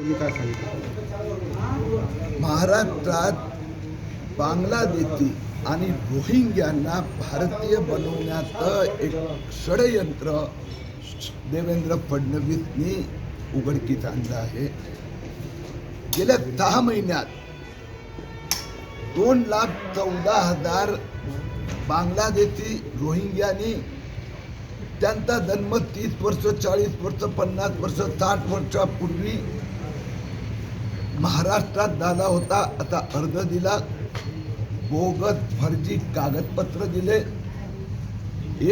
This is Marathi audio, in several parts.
तुम्ही काय सांगितलं महाराष्ट्रात बांगलादेशी आणि रोहिंग्यांना भारतीय बनवण्याचं एक षडयंत्र देवेंद्र फडणवीसनी उघडकीस आणलं आहे. गेल्या दहा महिन्यात दोन लाख चौदा हजार बांगलादेशी रोहिंग्यांनी त्यांचा जन्म तीस वर्ष चाळीस वर्ष पन्नास वर्ष साठ वर्षापूर्वी महाराष्ट्रात झाला होता. आता अर्ज दिला. बोगस फर्जी कागदपत्र दिले.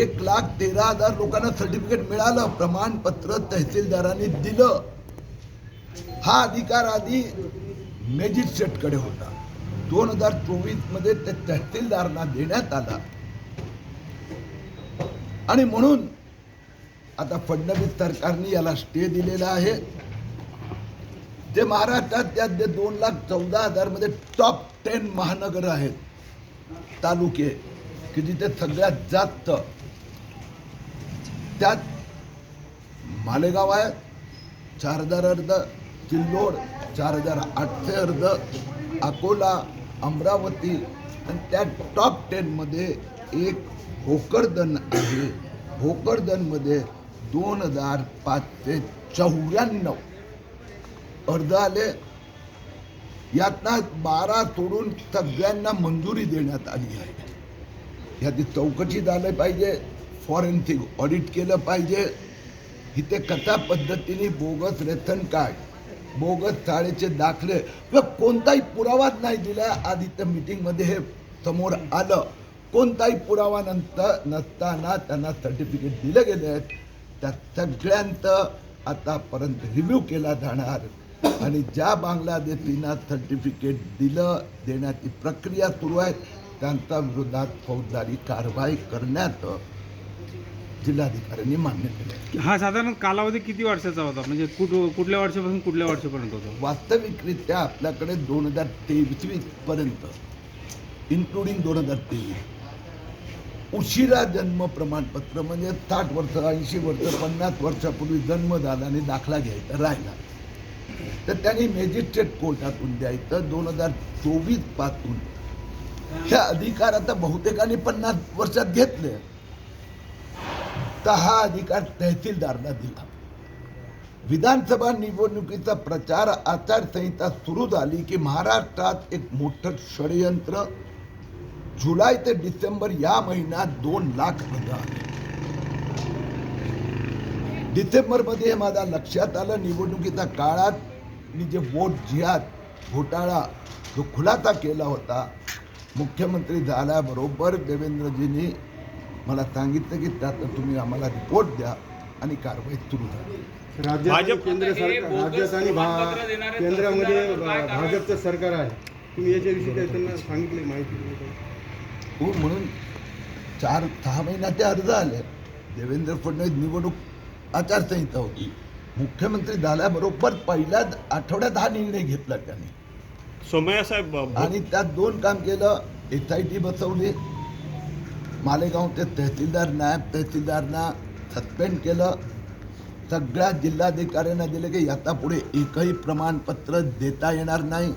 एक लाख तेरा हजार लोकांना सर्टिफिकेट मिळालं. प्रमाणपत्र तहसीलदारांनी दिलं. हा अधिकार आधी मॅजिस्ट्रेटकडे होता. दोन हजार चोवीसमध्ये ते तहसीलदारांना देण्यात आला. आणि म्हणून आता फडणवीस सरकारने याला स्टे दिलेला आहे. जे महाराष्ट्रात त्यात जे दोन लाख चौदा हजारमध्ये टॉप टेन महानगर आहेत तालुके की जिथे सगळ्यात जास्त त्यात मालेगाव आहे चार हजार अर्ध चिल्लोड चार हजार आठशे अर्ध अकोला अमरावती आणि त्या टॉप टेनमध्ये एक भोकरदन आहे. भोकरदनमध्ये दोन हजार पाचशे चौऱ्याण्णव अर्ज आले यातना बारा सोडून सगळ्यांना मंजुरी देण्यात आली आहे. याची चौकशी झालं पाहिजे फॉरेन्सिक ऑडिट केलं पाहिजे. इथे कथा पद्धतीने बोगस रेशन कार्ड बोगस शाळेचे दाखले किंवा कोणताही पुरावाच नाही दिला आज इथं मीटिंगमध्ये हे समोर आलं. कोणताही पुरावा नंतर नसताना त्यांना सर्टिफिकेट दिलं गेले आहेत. त्या सगळ्यांचं आतापर्यंत रिव्ह्यू केला जाणार. आणि ज्या बांगलादेशींना सर्टिफिकेट दिलं देण्याची प्रक्रिया सुरू आहे त्यांच्या विरोधात फौजदारी कारवाई करण्याचं जिल्हाधिकाऱ्यांनी मान्य केलं हा साधारण कालावधी किती वर्षाचा होता? म्हणजे कुठ कुठल्या वर्षापासून कुठल्या वर्षापर्यंत होता? वास्तविकरित्या आपल्याकडे दोन हजार तेवीस पर्यंत इन्क्लुडिंग दोन हजार तेवीस उशिरा जन्म प्रमाणपत्र म्हणजे साठ वर्ष ऐंशी वर्ष पन्नास वर्षापूर्वी जन्म झाला आणि दाखला घ्यायचा राहिला. तर त्यांनी मॅजिस्ट्रेट कोर्टातून द्यायचं दोन हजार चोवीसपासून. ह्या अधिकार आता बहुतेकांनी पन्नास वर्षात घेतले. तर हा अधिकार तहसीलदारला दिला. विधानसभा निवडणुकीचा प्रचार आचारसंहिता सुरू झाली की महाराष्ट्रात एक मोठं षडयंत्र. जुलै ते डिसेंबर या महिन्यात दोन लाख अर्ज आले डिसेंबरमध्ये हे माझ्या लक्षात आलं. निवडणुकीच्या काळात मी जे वोट जिहाद घोटाळा जो खुलासा केला होता मुख्यमंत्री झाल्याबरोबर देवेंद्रजींनी मला सांगितलं की त्यात तुम्ही आम्हाला रिपोर्ट द्या आणि कारवाई सुरू झाली. राज्यात केंद्र सरकार राज्यात आणि भा- केंद्रामध्ये भा- भाजपचं सरकार आहे. तुम्ही याच्याविषयी काही त्यांना सांगितले माहिती? हो म्हणून चार सहा महिन्यात ते अर्ज आले. देवेंद्र फडणवीस निवडणूक आचारसंहिता होती. मुख्यमंत्री झाल्याबरोबर पहिल्याच आठवड्यात हा निर्णय घेतला त्यांनी. सोमय्या साहेब आणि त्यात दोन काम केलं. एस आय टी बसवली. मालेगावचे तहसीलदार नायब तहसीलदारना सस्पेंड केलं. सगळ्या जिल्हाधिकाऱ्यांना दिले की आता पुढे एकही प्रमाणपत्र देता येणार नाही.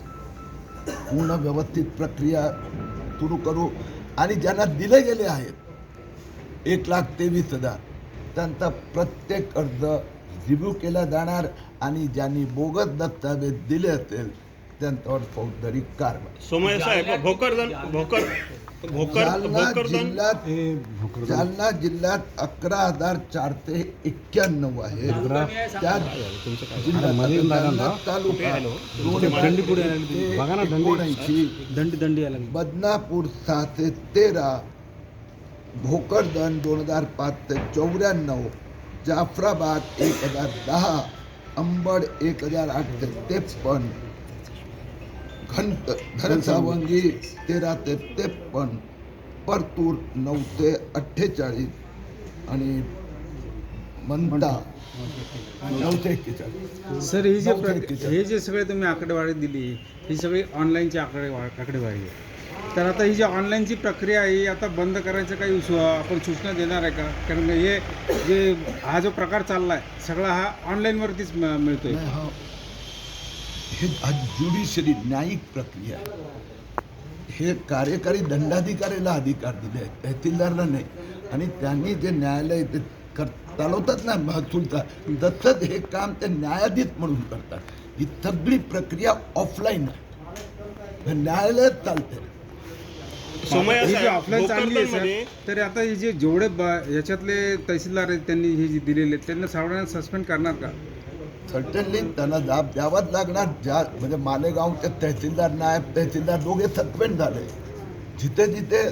पूर्ण व्यवस्थित प्रक्रिया सुरू करू. आणि ज्यांना दिले गेले आहेत एक लाख तेवीस हजार त्यांचा प्रत्येक अर्ज रिव्ह्यू केला जाणार आणि ज्यांनी बोगस दस्तावेज दिले असेल त्यांच्यावर फौजदारी कारवाई. सोमय्या साहेब भोकरदन भोकर भोकर जिल्ह्यात जालना जिल्ह्यात अकरा हजार चारशे एक्क्याण्णव आहे. जिल्ह्यात तालुका एकोणऐंशी बदनापूर सहाशे तेरा. भोकरदन दोन हजार पाचशे चौऱ्याण्णव जाफराबाद एक हजार दहा अंबड एक हजार आठशे त्रेपन्न घंट घनसावंगी तेरा ते त्रेपन्न परतूर नऊ ते अठ्ठेचाळीस आणि मंदा सर ही जे. हे जे सगळे तुम्ही आकडेवारी दिली ही सगळी ऑनलाईनची आकडे आकडेवारी आहे तर आता ही जी ऑनलाईनची प्रक्रिया आहे ही आता बंद करायचं काही आपण सूचना देणार आहे का? कारण हे जे हा जो प्रकार चालला आहे सगळा हा ऑनलाईनवरतीच मिळतो मिळतोय. हा. हे ज्युडिशरी न्यायिक प्रक्रिया हे कार्यकारी दंडाधिकारीला अधिकार दिले आहेत तहसीलदारला नाही. आणि त्यांनी जे न्यायालय ते कर चालवतात ना महसूलचा तसंच हे काम ते न्यायाधीश म्हणून करतात. ही सगळी प्रक्रिया ऑफलाईन आहे. न्यायालयात चालते. ही. जी साहेब, ऑफलाईन चालली आहे भोकरदनमध्ये- सर तर आता हे जे जेवढे ब- याच्यातले तहसीलदार आहेत त्यांनी हे जे दिलेले आहेत, त्यांना सावधान सस्पेंड करणार का? सर्टनली त्यांना जाब द्यावाच लागणार. ज्या म्हणजे मालेगावचे तहसीलदार नायब तहसीलदार दोघे सस्पेंड झाले. जिथे जिथे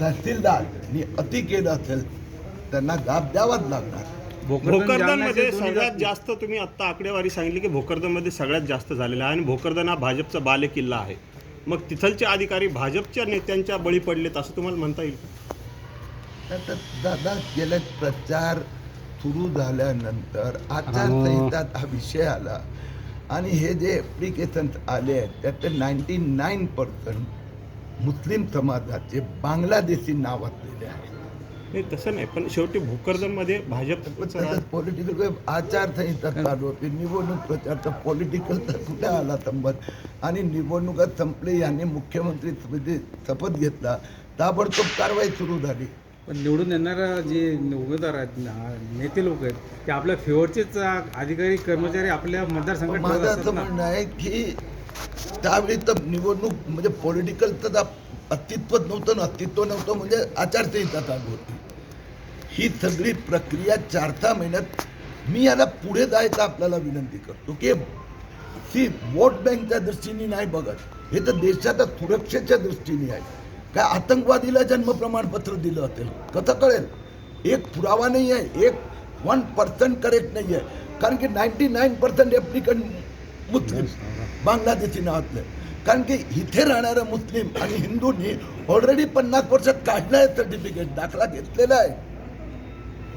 तहसीलदारनी अति केलं असेल त्यांना जाब द्यावाच लागणार. भोकरदनमध्ये सगळ्यात जास्त तुम्ही आता आकडेवारी सांगितली की भोकरदनमध्ये सगळ्यात जास्त झालेला आहे आणि भोकरदन हा भाजपचा बालेकिल्ला आहे. मग तिथलचे अधिकारी भाजपच्या नेत्यांच्या बळी पडलेत असं तुम्हाला म्हणता येईल? तर दादा गेले प्रचार सुरू झाल्यानंतर आचारसंहितात हा विषय आला. आणि हे जे ॲप्लिकेशन आले आहेत त्यातले नाईन्टी नाईन पर्सेंट मुस्लिम समाजाचे बांगलादेशी नाव असलेले आहेत. नाही तसं नाही पण शेवटी भोकरदनमध्ये राज- पॉलिटिकल आचारसंहिता चालू होती. निवडणूक प्रचार तर पॉलिटिकल तर कुठे आला संबंध आणि निवडणुका संपली यांनी मुख्यमंत्री शपथ घेतला. ताबडतोब कारवाई सुरू झाली. पण निवडून येणारा जे उमेदवार आहेत नेते लोक आहेत ते आपल्या फेवरचेच अधिकारी कर्मचारी आपल्या मतदारसंघात माझं असं. म्हणणं आहे की त्यावेळी तर निवडणूक म्हणजे पॉलिटिकल तर अस्तित्वच नव्हतं ना अस्तित्व नव्हतं म्हणजे आचारसंहिता चालू होती. ही सगळी प्रक्रिया चार सहा महिन्यात मी याला पुढे जायचं आपल्याला विनंती करतो की ती वोट बँकच्या दृष्टीने नाही बघत. हे तर देशाच्या सुरक्षेच्या दृष्टीने आहे. काय आतंकवादीला जन्म प्रमाणपत्र दिलं असेल कसं कळेल? एक पुरावा नाही आहे एक वन पर्सेंट करेक्ट नाही आहे. कारण की नाईन्टी नाईन पर्सेंट ॲप्लिकंट मुस्लिम बांगलादेशी नावातले कारण की इथे राहणारं मुस्लिम आणि हिंदूंनी ऑलरेडी पन्नास वर्षात काढलं आहे सर्टिफिकेट दाखला घेतलेला आहे.